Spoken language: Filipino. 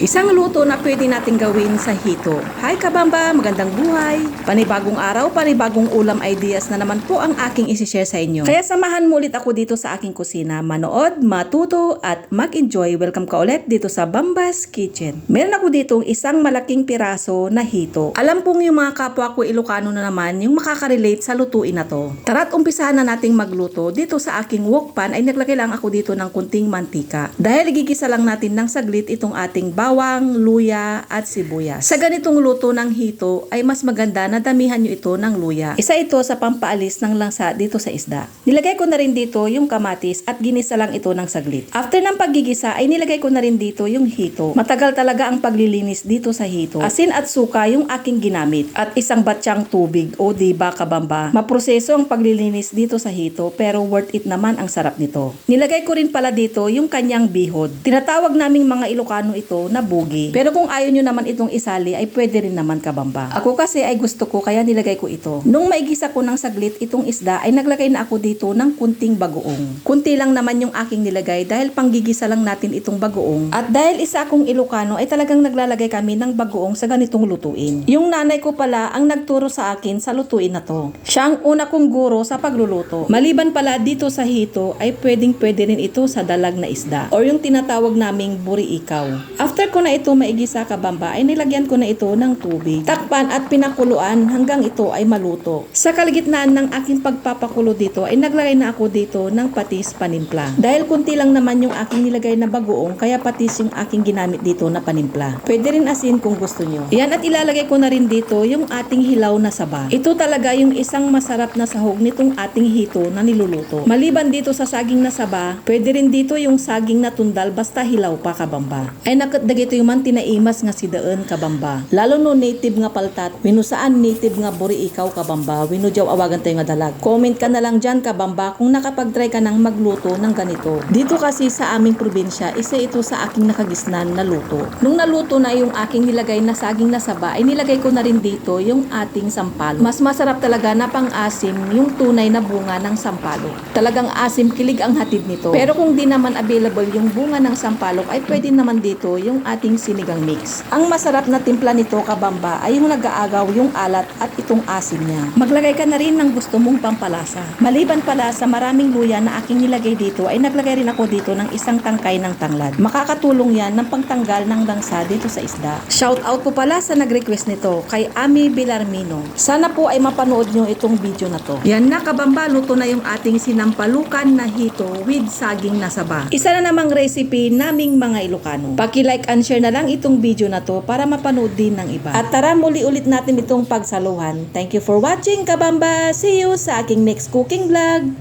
Isang luto na pwede natin gawin sa hito. Hi kabamba, magandang buhay. Panibagong araw, panibagong ulam ideas na naman po ang aking isishare sa inyo. Kaya samahan mo ulit ako dito sa aking kusina. Manood, matuto at mag-enjoy. Welcome ka ulit dito sa Bambas Kitchen. Meron ako dito isang malaking piraso na hito. Alam pong yung mga kapwa ko Ilocano na naman yung makaka-relate sa lutuin na to. Tara't umpisahan na nating magluto. Dito sa aking wok pan ay naglagay lang ako dito ng kunting mantika. Dahil igigisa lang natin ng saglit itong ating bawang, luya at sibuyas. Sa ganitong luto ng hito ay mas maganda na damihan nyo ito ng luya. Isa ito sa pampaalis ng langsa dito sa isda. Nilagay ko na rin dito yung kamatis at ginisa lang ito ng saglit. After ng paggigisa ay nilagay ko na rin dito yung hito. Matagal talaga ang paglilinis dito sa hito. Asin at suka yung aking ginamit at isang batsyang tubig o di ba kabamba. Maproseso ang paglilinis dito sa hito pero worth it naman ang sarap nito. Nilagay ko rin pala dito yung kanyang bihod. Tinatawag naming mga Ilocano ito na bugi. Pero kung ayaw nyo naman itong isali ay pwede rin naman kabamba. Ako kasi ay gusto ko kaya nilagay ko ito. Nung maigisa ko ng saglit itong isda ay naglagay na ako dito ng kunting bagoong. Kunti lang naman yung aking nilagay dahil panggigisa lang natin itong bagoong. At dahil isa akong Ilocano ay talagang naglalagay kami ng bagoong sa ganitong lutuin. Yung nanay ko pala ang nagturo sa akin sa lutuin na to. Siya ang una kong guro sa pagluluto. Maliban pala dito sa hito ay pwedeng pwede rin ito sa dalag na isda or yung tinatawag naming buri ikaw. After ko na ito maigisa kabamba ay nilagyan ko na ito ng tubig. Takpan at pinakuluan hanggang ito ay maluto. Sa kalagitnaan ng aking pagpapakulo dito ay naglagay na ako dito ng patis panimpla. Dahil kunti lang naman yung aking nilagay na bagoong kaya patis yung aking ginamit dito na panimpla. Pwede rin asin kung gusto nyo. Yan at ilalagay ko na rin dito yung ating hilaw na saba. Ito talaga yung isang masarap na sahog nitong ating hito na niluluto. Maliban dito sa saging na saba, pwede rin dito yung saging na tundal basta hilaw pa kabamba. Ay nakatdagito yung man tinaimas nga si daan kabamba. Lalo no native nga paltat, winusaan native nga buri ikaw kabamba, winujaw awagan tayo nga dalag. Comment ka na lang dyan kabamba kung nakapag-try ka ng magluto ng ganito. Dito kasi sa aming probinsya, isa ito sa aking nakagisnan na luto. Nung naluto na yung aking nilagay na saging na saba, ay nilagay ko na rin dito yung ating sampalo. Mas masarap talaga na pang-asim yung tunay na bunga ng sampalok. Talagang asim kilig ang hatid nito. Pero kung di naman available yung bunga ng sampalok, ay pwede naman dito yung ating sinigang mix. Ang masarap na timpla nito kabamba ay yung nag-aagaw yung alat at itong asim niya. Maglagay ka na rin ng gusto mong pampalasa. Maliban pala sa maraming luya na aking nilagay dito, ay naglagay rin ako dito ng isang tangkay ng tanglad. Makakatulong yan ng pangtanggal ng langsa dito sa isda. Shout out po pala sa nag-request nito kay Ami Bilarmino. Sana po ay mapanood nyo itong video na to. Yan na kabamba, luto na yung ating sinampalukan na hito with saging na saba. Isa na namang recipe naming mga Ilocano. Paki-like and share na lang itong video na to para mapanood din ng iba. At tara muli ulit natin itong pagsaluhan. Thank you for watching kabamba. See you sa aking next cooking vlog.